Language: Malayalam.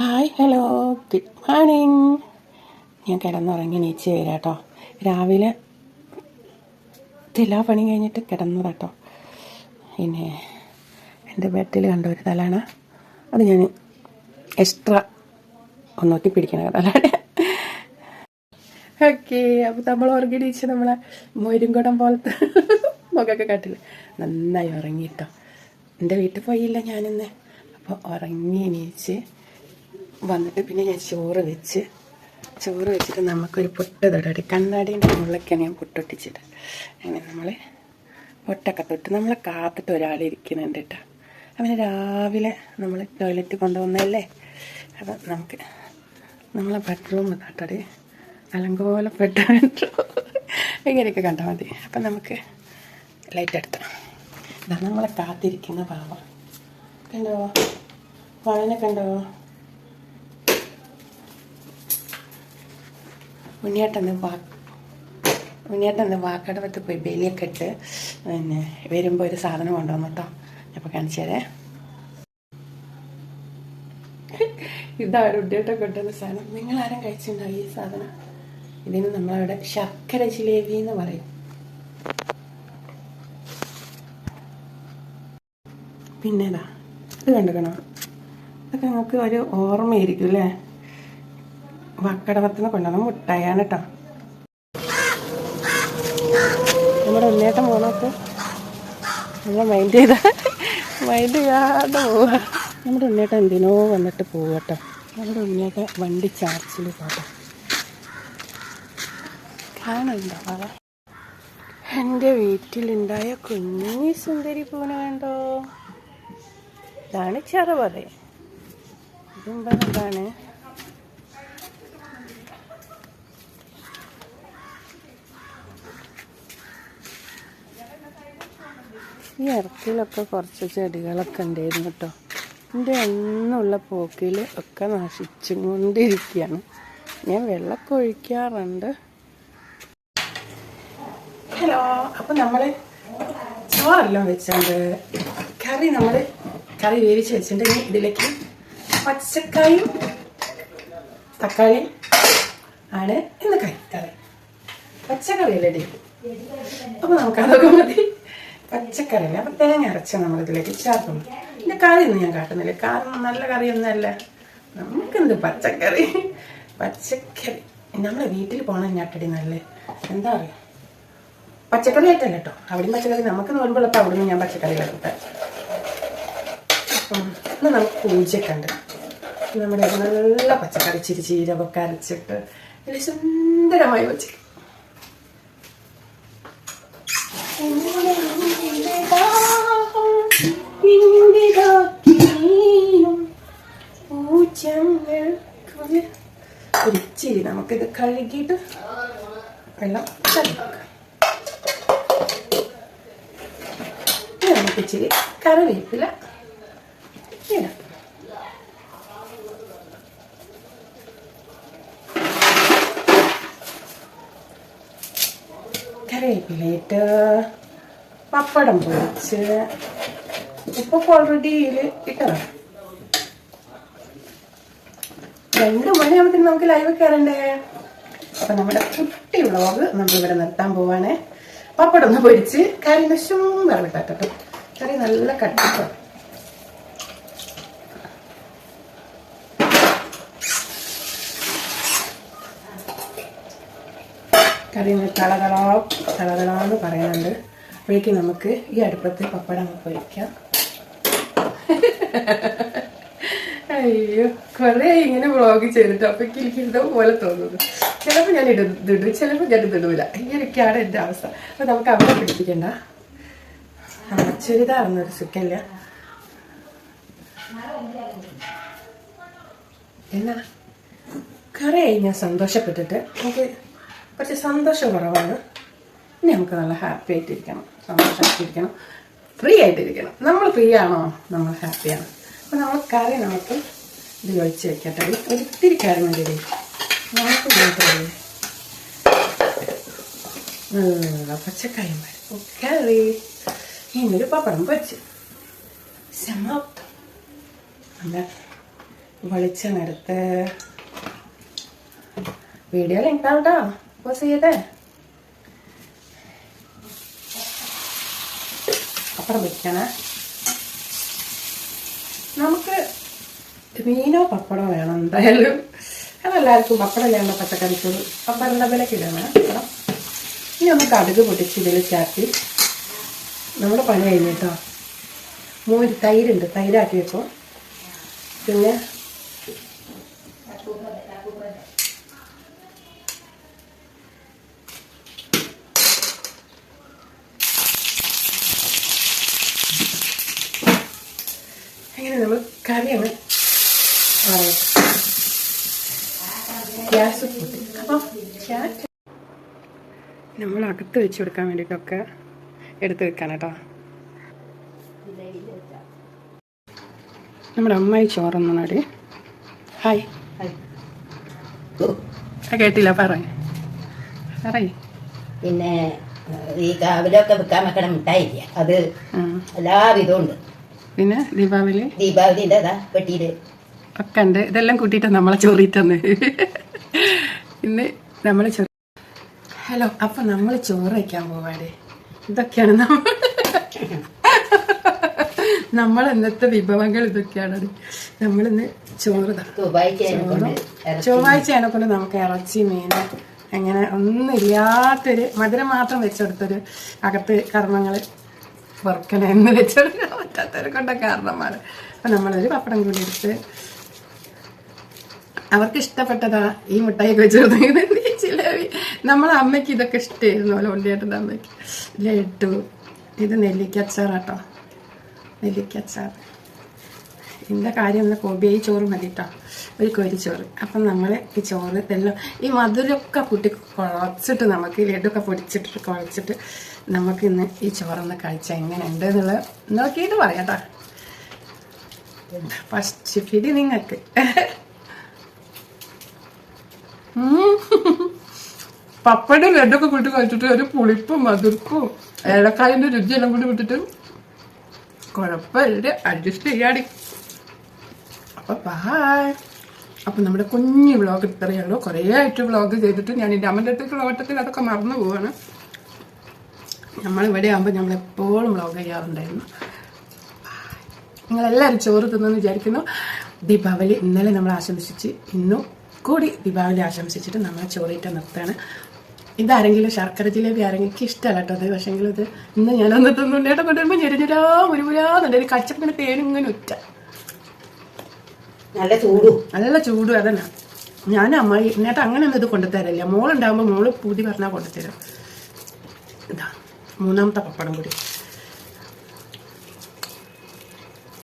Hi hello. Good morning. ഞാൻ കിടന്നുറങ്ങി നീച്ച് വരാം കേട്ടോ. രാവിലെ എല്ലാ പണി കഴിഞ്ഞിട്ട് കിടന്നതാ കേട്ടോ. പിന്നെ എന്റെ ബെഡിൽ കണ്ട ഒരു തലാണ്. അത് ഞാൻ എക്സ്ട്രാ ഒന്നൊക്കെ പിടിക്കണ തലാണ് ഓക്കെ അപ്പോൾ നമ്മൾ ഉറങ്ങി നീച്ച് നമ്മളെ മൊരുംകുടം പോലത്തെ മുഖമൊക്കെ കാട്ടില്ല നന്നായി ഉറങ്ങിയിട്ടോ എന്റെ വീട്ടിൽ പോയില്ല ഞാനിന്ന്. അപ്പോൾ ഉറങ്ങി എണീച്ച് വന്നിട്ട് പിന്നെ ഞാൻ ചോറ് വെച്ച് ചോറ് വെച്ചിട്ട് നമുക്കൊരു പൊട്ട് തൊടടി കണ്ണാടീന്റെ മുകളിലൊക്കെയാണ് ഞാൻ പൊട്ടൊട്ടിച്ചിട്ട് അങ്ങനെ നമ്മൾ പൊട്ടൊക്കെ തൊട്ട് നമ്മളെ കാത്തിട്ട് ഒരാൾ ഇരിക്കുന്നുണ്ട് കേട്ടോ. അവന് രാവിലെ നമ്മൾ ടോയ്ലറ്റ് കൊണ്ടുവന്നല്ലേ അപ്പം നമുക്ക് നമ്മളെ ബെഡ്റൂം തട്ടടി അലങ്കോലപ്പെട്ട ഇങ്ങനെയൊക്കെ കണ്ടാൽ മതി. അപ്പം നമുക്ക് ലൈറ്റ് എടുത്ത്. ഇതാണ് നമ്മളെ കാത്തിരിക്കുന്ന പാവ. കണ്ടോ? വാഴനെ കണ്ടോ? ഉണ്ണിയേട്ടന്ന് വാ ഉണ്ണിയേട്ടന്ന് വാക്കടവത്ത് പോയി ബലിയൊക്കെ ഇട്ട് പിന്നെ വരുമ്പോൾ ഒരു സാധനം കൊണ്ടുവന്നു കേട്ടോ. അപ്പോൾ കാണിച്ചു തരേ. ഇതാണ് ഉണ്ണിയേട്ടൻ കൊണ്ടുവന്ന സാധനം. നിങ്ങൾ ആരും കഴിച്ചിട്ടുണ്ടോ ഈ സാധനം? ഇതിന് നമ്മളവിടെ ശർക്കര ജിലേബി എന്ന് പറയും. പിന്നെതാ ഇത് കണ്ടുക്കണോ ഇതൊക്കെ നിങ്ങൾക്ക് ഒരു ഓർമ്മയായിരിക്കും അല്ലേ? വക്കടവത്തിന് കൊണ്ടുവന്ന മുട്ടായാണ് കേട്ടോ നമ്മുടെ ഉണ്ണേട്ട പോണൊക്കെ. നമ്മൾ മൈൻഡ് ചെയ്ത മൈൻഡ് ചെയ്യാതെ പോവുക നമ്മുടെ ഉണ്ണേട്ട എന്തിനോ വന്നിട്ട് പോവുക കേട്ടോ നമ്മുടെ ഉണ്ണേട്ട വണ്ടി ചാർച്ചിൽ പോട്ടെ കാണുന്നുണ്ടോ എന്റെ വീട്ടിലുണ്ടായ കുഞ്ഞി സുന്ദരി പൂന കണ്ടോ? ഇതാണ് ചെറുപറ ഇതും പറഞ്ഞതാണ് ഈ ഇറക്കിലൊക്കെ കുറച്ച് ചെടികളൊക്കെ ഉണ്ടായിരുന്നു കേട്ടോ. എന്റെ എന്നുള്ള പോക്കിൽ ഒക്കെ നശിച്ചും കൊണ്ടിരിക്കുകയാണ് ഞാൻ വെള്ളമൊക്കെ ഒഴിക്കാറുണ്ട്. ഹലോ അപ്പം നമ്മൾ ചോറെല്ലാം വെച്ചിട്ടുണ്ട്. കറി നമ്മൾ കറി വേവിച്ച് വെച്ചിട്ടുണ്ട്. ഇതിലേക്ക് പച്ചക്കായും തക്കാളി ആണ് ഇന്ന് കറി കറി. പച്ചക്കറി അല്ലേ അപ്പോൾ നമുക്കതൊക്കെ മതി. പച്ചക്കറിയല്ല? അപ്പം തേങ്ങ അരച്ച നമ്മളിതിലേക്ക് ചേർക്കുന്നു ഇതിന്റെ കറിയൊന്നും ഞാൻ കാട്ടുന്നില്ല. കാരണം നല്ല കറിയൊന്നുമല്ല. നമുക്കെന്ത് പച്ചക്കറി? പച്ചക്കറി. നമ്മളെ വീട്ടിൽ പോകണം ഞാട്ടടി നല്ല. എന്താ പറയുക പച്ചക്കറി ആയിട്ടല്ല കേട്ടോ. അവിടെയും പച്ചക്കറി. നമുക്ക് നോക്കുമ്പോഴപ്പോൾ അവിടെ ഞാൻ പച്ചക്കറി കിട്ടട്ടെ അപ്പം ഇന്ന് നമുക്ക് പൂജയൊക്കെ ഉണ്ട്. നമ്മുടെ നല്ല പച്ചക്കറി ചിരി ചീരവൊക്കെ അരച്ചിട്ട് നല്ല സുന്ദരമായി വെച്ച് ഒരിച്ചിരി നമുക്കിത് കഴുകിയിട്ട് വെള്ളം ചലിക്കാം ഇനി നമുക്ക് ഇച്ചിരി കറിവേപ്പില ഇടാം. കറിവേപ്പിലയിട്ട് പപ്പടം പൊടിച്ച് ഉപ്പൊക്കെ ഓൾറെഡി ഇതിൽ ഇട്ടതാണ് രണ്ട് മണിയാകുമ്പത്തിന് നമുക്ക് ലൈവ് കയറണ്ടേ അപ്പൊ നമ്മുടെ കുട്ടി വ്ളോഗ് നമ്മളിവിടെ നിർത്താൻ പോവാണേ. പപ്പടം ഒന്ന് പൊരിച്ച് കറി നശം വരവിട്ടോ കറി നല്ല കട്ടിട്ടോ കറി തളതളാ തളതളാന്ന് പറയുന്നുണ്ട് അപ്പോഴേക്കും നമുക്ക് ഈ അടുപ്പത്ത് പപ്പടം പൊരിക്കാം. അയ്യോ കൊറേ ഇങ്ങനെ വ്ളോഗ് ചെയ്തിട്ട് അപ്പൊ എനിക്ക് ഇതുപോലെ തോന്നുന്നു. ചിലപ്പോൾ ഞാൻ ഇടും ചിലപ്പോൾ ഞാൻ ഇതിടൂല. ഇങ്ങനെയൊക്കെയാണ് എന്റെ അവസ്ഥ. അപ്പൊ നമുക്ക് അവിടെ പിടിപ്പിക്കണ്ട. ചുരിദാറൊന്നും സുഖമില്ല. എന്നാ? കറി ഞാൻ സന്തോഷപ്പെട്ടിട്ട്. എനിക്ക് കുറച്ച് സന്തോഷം കുറവാണ്. ഇനി നമുക്ക് നല്ല ഹാപ്പി ആയിട്ടിരിക്കണം സന്തോഷമായിട്ടിരിക്കണം. ഫ്രീ ആയിട്ടിരിക്കണം. നമ്മൾ ഫ്രീ ആണോ? നമ്മൾ ഹാപ്പിയാണ് അപ്പോൾ നമ്മൾ കറി നമുക്ക് ഇത് ഒഴിച്ച് വെക്കട്ടെ. ഒത്തിരി കറി മതി നമുക്ക് മാത്രമേ നല്ല പച്ചക്കായും പരിപ്പും കറി. ഇന്നൊരു പപ്പടം പൊരിച്ച്. സമാപ്തം. നല്ല വെളിച്ചെണ്ണ എടുത്ത്. വീഡിയോ ലിങ്കാവട്ടോ പോസ് ചെയ്തേ അപ്പുറം വെക്കണേ നമുക്ക് മീനോ പപ്പടോ വേണം എന്തായാലും. അതെല്ലാവർക്കും പപ്പടം ഇല്ലാണ്ട് പച്ചക്കറിക്കുള്ളൂ പപ്പടം വിലക്ക് ഇടണം പപ്പടം ഇനി നമുക്ക് കടുക് പൊട്ടിച്ച് ഇതിൽ ചാക്കി നമ്മുടെ പണി കഴിഞ്ഞിട്ടോ മോര് തൈരുണ്ട് തൈരാക്കി വെക്കും പിന്നെ അങ്ങനെ നമ്മൾ കറിയാണ് ഗ്യാസ് കൂട്ടി അപ്പോൾ നമ്മൾ അകത്ത് വെച്ച് കൊടുക്കാൻ വേണ്ടിയിട്ടൊക്കെ എടുത്ത് വെക്കാൻ കേട്ടോ. നമ്മുടെ അമ്മായി ചോറൊന്നാടി ഹായ്. കേട്ടില്ല പറയ പറയ്. പിന്നെ ഈ കാവിലൊക്കെ വിൽക്കാൻ വെക്കണ മിഠായില്ല അത്. എല്ലാവിധവും ഉണ്ട്. പിന്നെ ദീപാവലി? ദീപാവലിന്റെ അതാ പെട്ടിയിൽ. ഒക്കെ ഉണ്ട് ഇതെല്ലാം കൂട്ടിയിട്ട് നമ്മളെ ചോറിട്ടന്ന് ഇന്ന് നമ്മൾ ചൊറി ഹലോ അപ്പൊ നമ്മൾ ചോറ് വയ്ക്കാൻ പോവാടേ? ഇതൊക്കെയാണ് നമ്മൾ നമ്മൾ ഇന്നത്തെ വിഭവങ്ങൾ ഇതൊക്കെയാണ്. നമ്മളിന്ന് ചോറ് കൊണ്ട് ചൊവ്വാഴ്ചയാണ് കൊണ്ട് നമുക്ക് ഇറച്ചി മീൻ അങ്ങനെ ഒന്നുമില്ലാത്തൊരു മധുരം മാത്രം വെച്ചെടുത്തൊരു അകത്ത് കർമ്മങ്ങൾ വറുക്കണം എന്ന് വെച്ചെടുക്കാൻ പറ്റാത്തവരെ കൊണ്ട കാരണമാണ്. അപ്പം നമ്മളൊരു പപ്പടം കൂടി എടുത്ത് അവർക്ക് ഇഷ്ടപ്പെട്ടതാ ഈ മുട്ടായി വെച്ചെടുത്തെങ്കിൽ ജിലേബി നമ്മളെ അമ്മയ്ക്ക് ഇതൊക്കെ ഇഷ്ടമായിരുന്നു അല്ല? ഉണ്ണിയേട്ടന്റെ അമ്മയ്ക്ക്. ലഡു. ഇത് നെല്ലിക്കച്ചാറാട്ടോ നെല്ലിക്കച്ചാർ ഇതിന്റെ കാര്യം ഒന്ന് കോബിയായി ചോറ് മതി കേട്ടോ ഒരു കോരിച്ചോറ് അപ്പം നമ്മൾ ഈ ചോറ് ഇതെല്ലാം ഈ മധുരമൊക്കെ കൂട്ടി കുഴച്ചിട്ട് നമുക്ക് ലഡുക്കെ പൊടിച്ചിട്ട് കുഴച്ചിട്ട് നമുക്ക് ഇന്ന് ഈ ചോറൊന്ന് കഴിച്ചാൽ എങ്ങനെയുണ്ട് എന്നുള്ളത് നോക്കിയിട്ട് പറയാം കേട്ടോ ഫസ്റ്റ് പിടി നിങ്ങൾക്ക്? പപ്പയുടെ ലഡൊക്കെ കൂട്ടി കഴിച്ചിട്ട് ഒരു പുളിപ്പും മധുർക്കും ഏലക്കായന്റെ രുചിയെല്ലാം കൂടി വിട്ടിട്ട് കുഴപ്പമില്ല. അഡ്ജസ്റ്റ് ചെയ്യാടി. അപ്പൊ ബായ് അപ്പൊ നമ്മുടെ കുഞ്ഞു വ്ളോഗ് ഇത്രയേ ഉള്ളൂ കുറേ ആയിട്ട് വ്ളോഗ് ചെയ്തിട്ട് ഞാൻ എന്റെ അമ്മന്റെ അടുത്തേക്കുള്ള ഓട്ടത്തിൽ അതൊക്കെ മറന്നു പോവാണ്. നമ്മളിവിടെ ആകുമ്പോൾ നമ്മൾ എപ്പോഴും വ്ളോഗ് ചെയ്യാറുണ്ടായിരുന്നു. നിങ്ങളെല്ലാവരും ചോറ് തിന്നെന്ന് വിചാരിക്കുന്നു. ദീപാവലി ഇന്നലെ നമ്മൾ ആശംസിച്ച് ഇന്നും കൂടി ദീപാവലി ആശംസിച്ചിട്ട് നമ്മൾ ചോറിയിട്ട് നിർത്തുകയാണ്. ഇതാരെങ്കിലും ശർക്കര ജിലേബി ആരെങ്കിലും ഇഷ്ടമല്ല കേട്ടോ. അത് പക്ഷേങ്കിലും ഇത് ഇന്ന് ഞാനൊന്ന് തിന്നുണ്ടേട്ടോ കൊണ്ടുവരുമ്പോൾ ഞെരിഞ്ഞുരാ മുരുമുരാന്നുണ്ട്. ഒരു കച്ചപ്പിന് തേനിങ്ങനെ ഉറ്റ. നല്ല ചൂടും. നല്ല ചൂടും അതന്നെ. ഞാൻ അമ്മ ഇന്നേട്ട് അങ്ങനെ ഒന്നും ഇത് കൊണ്ടുതരില്ല. മോളുണ്ടാകുമ്പോൾ മോൾ പൂതി പറഞ്ഞാൽ കൊണ്ടുതരും. ഇതാ മൂന്നാമത്തെ പപ്പടം കൂടി